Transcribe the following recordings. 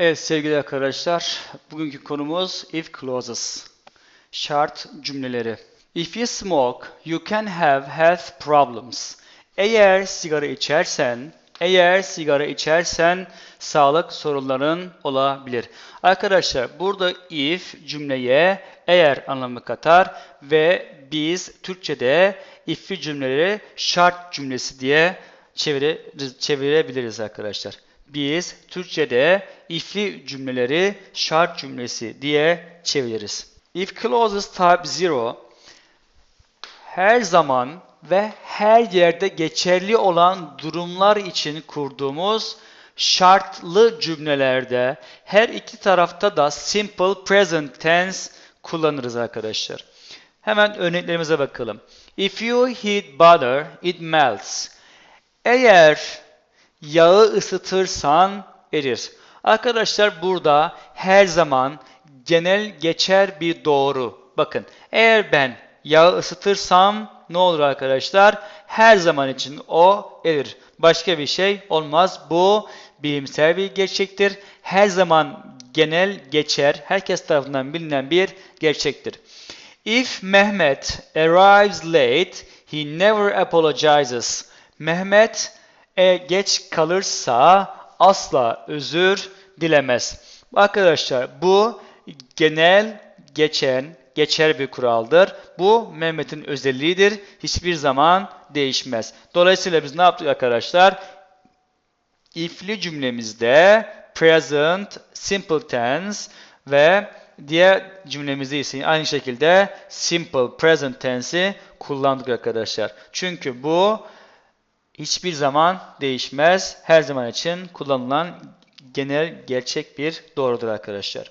Evet sevgili arkadaşlar, bugünkü konumuz if clauses. Şart cümleleri. If you smoke, you can have health problems. Eğer sigara içersen, eğer sigara içersen sağlık sorunların olabilir. Arkadaşlar burada if cümleye eğer anlamı katar ve biz Türkçe'de if'i cümleleri şart cümlesi diye çevire, çevirebiliriz arkadaşlar. Biz Türkçe'de if'li cümleleri şart cümlesi diye çeviririz. If clauses type 0 her zaman ve her yerde geçerli olan durumlar için kurduğumuz şartlı cümlelerde her iki tarafta da simple present tense kullanırız arkadaşlar. Hemen örneklerimize bakalım. If you heat butter, it melts. Eğer yağı ısıtırsan erir. Arkadaşlar burada her zaman genel geçer bir doğru. Bakın eğer ben yağı ısıtırsam ne olur arkadaşlar? Her zaman için o erir. Başka bir şey olmaz. Bu bilimsel bir gerçektir. Her zaman genel geçer, herkes tarafından bilinen bir gerçektir. If Mehmet arrives late, he never apologizes. Mehmet e, geç kalırsa asla özür dilemez. Arkadaşlar bu genel geçen, geçer bir kuraldır. Bu Mehmet'in özelliğidir. Hiçbir zaman değişmez. Dolayısıyla biz ne yaptık arkadaşlar? If'li cümlemizde present, simple tense ve diğer cümlemizde ise aynı şekilde simple present tense'i kullandık arkadaşlar. Çünkü bu hiçbir zaman değişmez. Her zaman için kullanılan genel gerçek bir doğrudur arkadaşlar.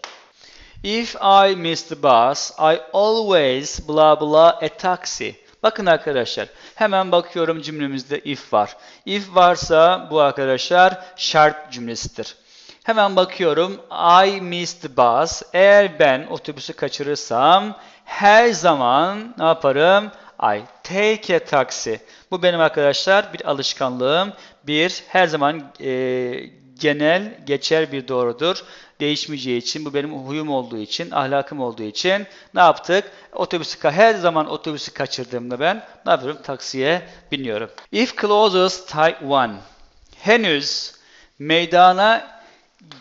If I miss the bus, I always blah blah a taxi. Bakın arkadaşlar, hemen bakıyorum cümlemizde if var. If varsa bu arkadaşlar şart cümlesidir. Hemen bakıyorum I miss the bus. Eğer ben otobüsü kaçırırsam her zaman ne yaparım? I take a taxi. Bu benim arkadaşlar bir alışkanlığım. Bir her zaman e, genel geçer bir doğrudur. Değişmeyeceği için bu benim huyum olduğu için, ahlakım olduğu için ne yaptık? Otobüsü her zaman otobüsü kaçırdığımda ben ne yapıyorum? Taksiye biniyorum. If clauses type 1 henüz meydana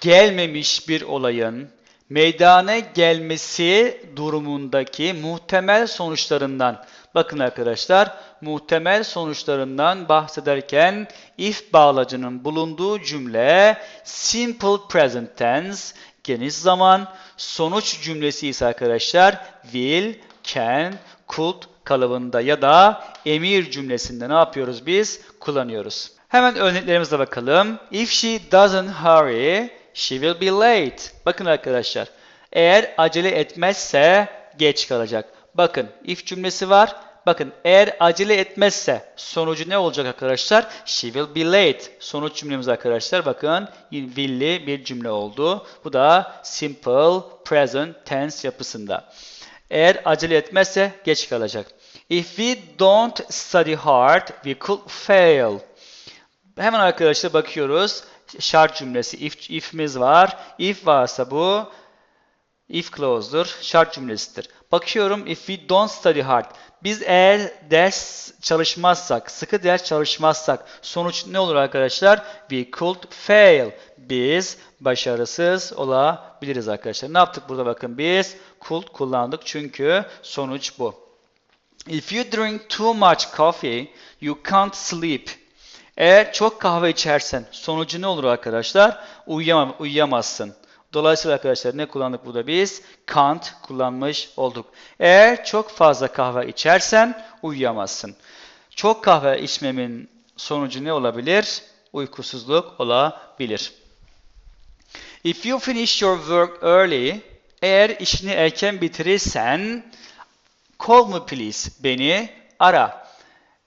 gelmemiş bir olayın meydana gelmesi durumundaki muhtemel sonuçlarından bakın arkadaşlar muhtemel sonuçlarından bahsederken if bağlacının bulunduğu cümle simple present tense geniş zaman sonuç cümlesi ise arkadaşlar will, can, could kalıbında ya da emir cümlesinde ne yapıyoruz biz? Kullanıyoruz. Hemen örneklerimize bakalım. If she doesn't hurry, she will be late. Bakın arkadaşlar. Eğer acele etmezse geç kalacak. Bakın if cümlesi var. Bakın eğer acele etmezse sonucu ne olacak arkadaşlar? She will be late. Sonuç cümlemiz arkadaşlar bakın will'li bir cümle oldu. Bu da simple present tense yapısında. Eğer acele etmezse geç kalacak. If we don't study hard, we could fail. Hemen arkadaşlar bakıyoruz. Şart cümlesi if, if'miz var. If varsa bu if clause'dur. Şart cümlesidir. Bakıyorum if we don't study hard. Biz eğer ders çalışmazsak, sıkı ders çalışmazsak sonuç ne olur arkadaşlar? We could fail. Biz başarısız olabiliriz arkadaşlar. Ne yaptık burada bakın biz could kullandık çünkü sonuç bu. If you drink too much coffee, you can't sleep. Eğer çok kahve içersen sonucu ne olur arkadaşlar? Uyuyamam, uyuyamazsın. Dolayısıyla arkadaşlar ne kullandık burada biz? Can't kullanmış olduk. Eğer çok fazla kahve içersen uyuyamazsın. Çok kahve içmemin sonucu ne olabilir? Uykusuzluk olabilir. If you finish your work early, eğer işini erken bitirirsen, call me please, beni ara.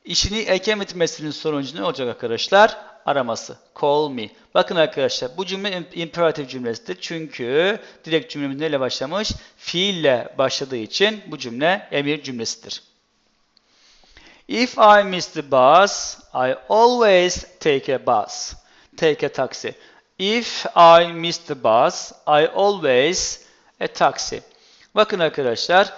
İşini erken bitirmesinin sonucu ne olacak arkadaşlar? Araması. Call me. Bakın arkadaşlar bu cümle imperatif cümlesidir. Çünkü direkt cümlemiz neyle başlamış? Fiille başladığı için bu cümle emir cümlesidir. If I miss the bus, I always take a bus. Take a taxi. If I miss the bus, I always a taxi. Bakın arkadaşlar,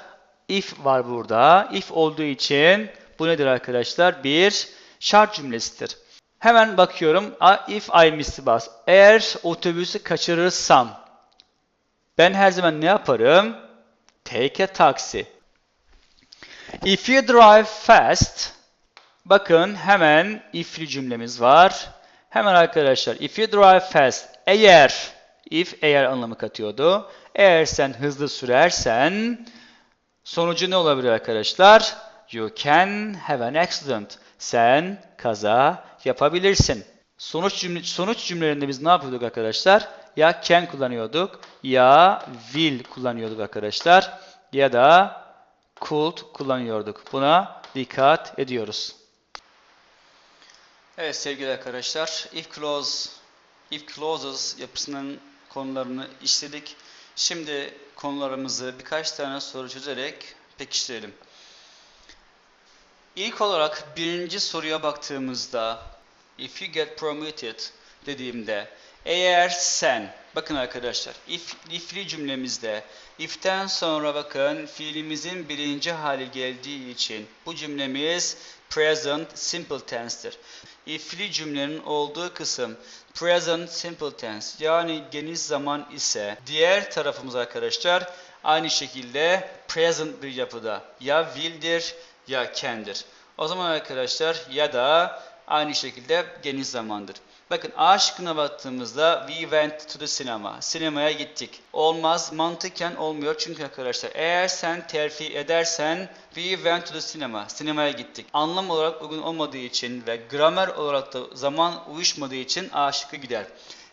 if var burada. If olduğu için bu nedir arkadaşlar? Bir şart cümlesidir. Hemen bakıyorum. If I miss the bus. Eğer otobüsü kaçırırsam ben her zaman ne yaparım? Take a taxi. If you drive fast, bakın hemen if'li cümlemiz var. Hemen arkadaşlar, if you drive fast, eğer, if eğer anlamı katıyordu. Eğer sen hızlı sürersen, sonucu ne olabilir arkadaşlar? You can have an accident. Sen kaza yapabilirsin. Sonuç cümle, sonuç cümlelerinde biz ne yapıyorduk arkadaşlar? Ya can kullanıyorduk, ya will kullanıyorduk arkadaşlar. Ya da could kullanıyorduk. Buna dikkat ediyoruz. Evet sevgili arkadaşlar, if clause, if clauses yapısının konularını işledik. Şimdi konularımızı birkaç tane soru çözerek pekiştirelim. İlk olarak birinci soruya baktığımızda if you get promoted dediğimde eğer sen bakın arkadaşlar if, if'li cümlemizde if'ten sonra bakın fiilimizin birinci hali geldiği için bu cümlemiz present simple tense'tir. If'li cümlenin olduğu kısım present simple tense yani geniş zaman ise diğer tarafımız arkadaşlar aynı şekilde present bir yapıda ya will'dir ya can'dir. O zaman arkadaşlar ya da aynı şekilde geniş zamandır. Bakın A şıkkına baktığımızda we went to the cinema. Sinemaya gittik. Olmaz. Mantıken olmuyor. Çünkü arkadaşlar eğer sen terfi edersen we went to the cinema. Sinemaya gittik. Anlam olarak uygun olmadığı için ve gramer olarak da zaman uyuşmadığı için A şıkkı gider.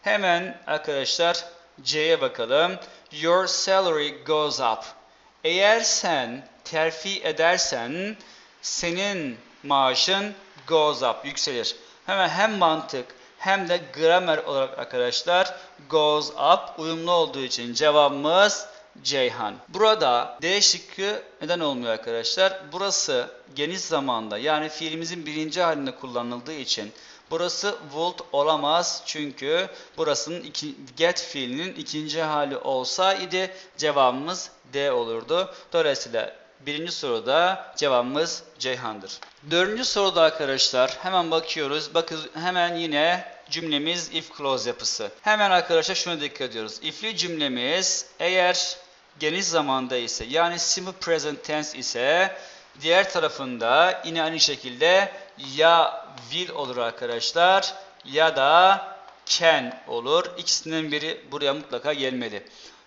Hemen arkadaşlar C'ye bakalım. Your salary goes up. Eğer sen terfi edersen senin maaşın goes up, yükselir. Hemen hem mantık hem de gramer olarak arkadaşlar goes up uyumlu olduğu için cevabımız Ceyhan. Burada D şıkkı neden olmuyor arkadaşlar? Burası geniş zamanda yani fiilimizin birinci halinde kullanıldığı için burası would olamaz. Çünkü burasının iki, get fiilinin ikinci hali olsaydı cevabımız D olurdu. Dolayısıyla Birinci soruda cevabımız Ceyhan'dır. Dördüncü soruda arkadaşlar hemen bakıyoruz. Bakın hemen yine cümlemiz if clause yapısı. Hemen arkadaşlar şuna dikkat ediyoruz. If'li cümlemiz eğer geniş zamanda ise yani simple present tense ise diğer tarafında yine aynı şekilde ya will olur arkadaşlar ya da can olur. İkisinden biri buraya mutlaka gelmeli.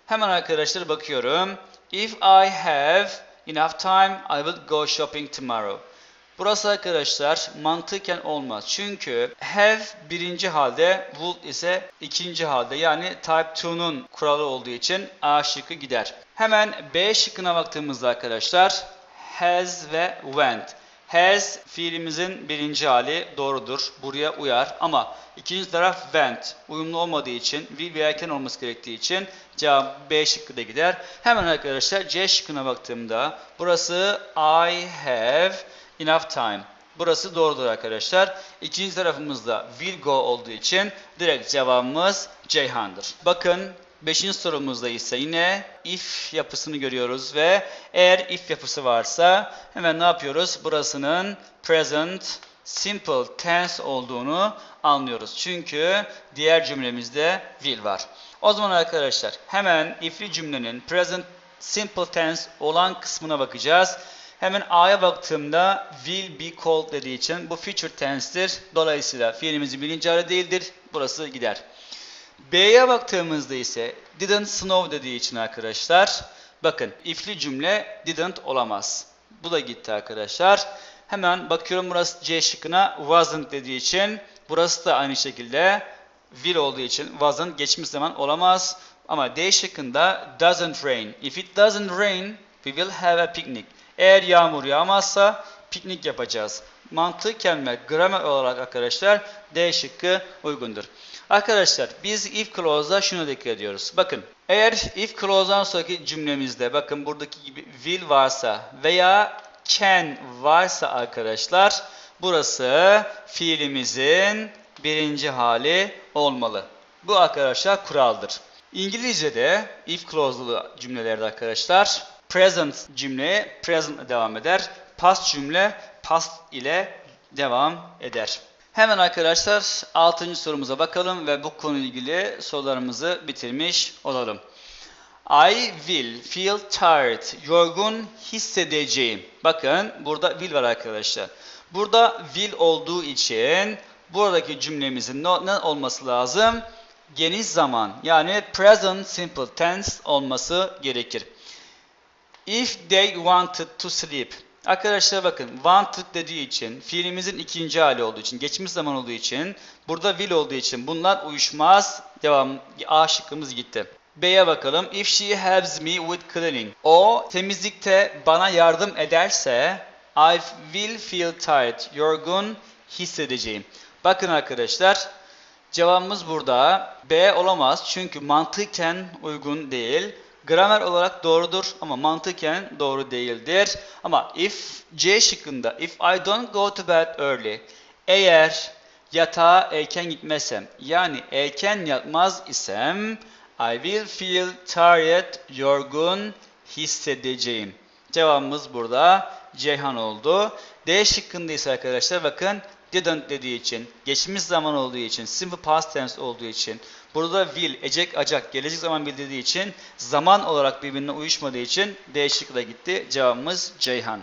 Hemen arkadaşlar bakıyorum. If I have enough time, I will go shopping tomorrow. Burası arkadaşlar mantıken olmaz. Çünkü have birinci halde, would ise ikinci halde. Yani type 2'nun kuralı olduğu için A şıkkı gider. Hemen B şıkkına baktığımızda arkadaşlar has ve went. Has fiilimizin birinci hali doğrudur. Buraya uyar ama ikinci taraf went. Uyumlu olmadığı için will ve erken olması gerektiği için cevap B şıkkı da gider. Hemen arkadaşlar C şıkkına baktığımda burası I have enough time. Burası doğrudur arkadaşlar. İkinci tarafımızda will go olduğu için direkt cevabımız Ceyhan'dır. Bakın Beşinci sorumuzda ise yine if yapısını görüyoruz ve eğer if yapısı varsa hemen ne yapıyoruz? Burasının present simple tense olduğunu anlıyoruz. Çünkü diğer cümlemizde will var. O zaman arkadaşlar hemen if'li cümlenin present simple tense olan kısmına bakacağız. Hemen A'ya baktığımda will be called dediği için bu future tense'tir. Dolayısıyla fiilimizin birinci hali değildir. Burası gider. B'ye baktığımızda ise didn't snow dediği için arkadaşlar bakın if'li cümle didn't olamaz. Bu da gitti arkadaşlar. Hemen bakıyorum burası C şıkkına wasn't dediği için burası da aynı şekilde will olduğu için wasn't geçmiş zaman olamaz. Ama D şıkkında doesn't rain. If it doesn't rain we will have a picnic. Eğer yağmur yağmazsa piknik yapacağız. Mantıken ve gramer olarak arkadaşlar D şıkkı uygundur. Arkadaşlar biz if clause'da şunu dikkat ediyoruz. Bakın eğer if clause'dan sonraki cümlemizde bakın buradaki gibi will varsa veya can varsa arkadaşlar burası fiilimizin birinci hali olmalı. Bu arkadaşlar kuraldır. İngilizce'de if clause'lu cümlelerde arkadaşlar present cümle present devam eder. Past cümle past ile devam eder. Hemen arkadaşlar 6. sorumuza bakalım ve bu konuyla ilgili sorularımızı bitirmiş olalım. I will feel tired. Yorgun hissedeceğim. Bakın burada will var arkadaşlar. Burada will olduğu için buradaki cümlemizin ne, olması lazım? Geniş zaman yani present simple tense olması gerekir. If they wanted to sleep. Arkadaşlar bakın wanted dediği için fiilimizin ikinci hali olduğu için geçmiş zaman olduğu için burada will olduğu için bunlar uyuşmaz. Devam A şıkkımız gitti. B'ye bakalım. If she helps me with cleaning. O temizlikte bana yardım ederse I will feel tired. Yorgun hissedeceğim. Bakın arkadaşlar cevabımız burada. B olamaz çünkü mantıken uygun değil. Gramer olarak doğrudur ama mantıken doğru değildir. Ama if C şıkkında if I don't go to bed early eğer yatağa erken gitmezsem yani erken yatmaz isem I will feel tired, yorgun hissedeceğim. Cevabımız burada Ceyhan oldu. D şıkkında ise arkadaşlar bakın didn't dediği için, geçmiş zaman olduğu için, simple past tense olduğu için, burada will, ecek, acak, gelecek zaman bildirdiği için, zaman olarak birbirine uyuşmadığı için D şıkkı gitti. Cevabımız Ceyhan.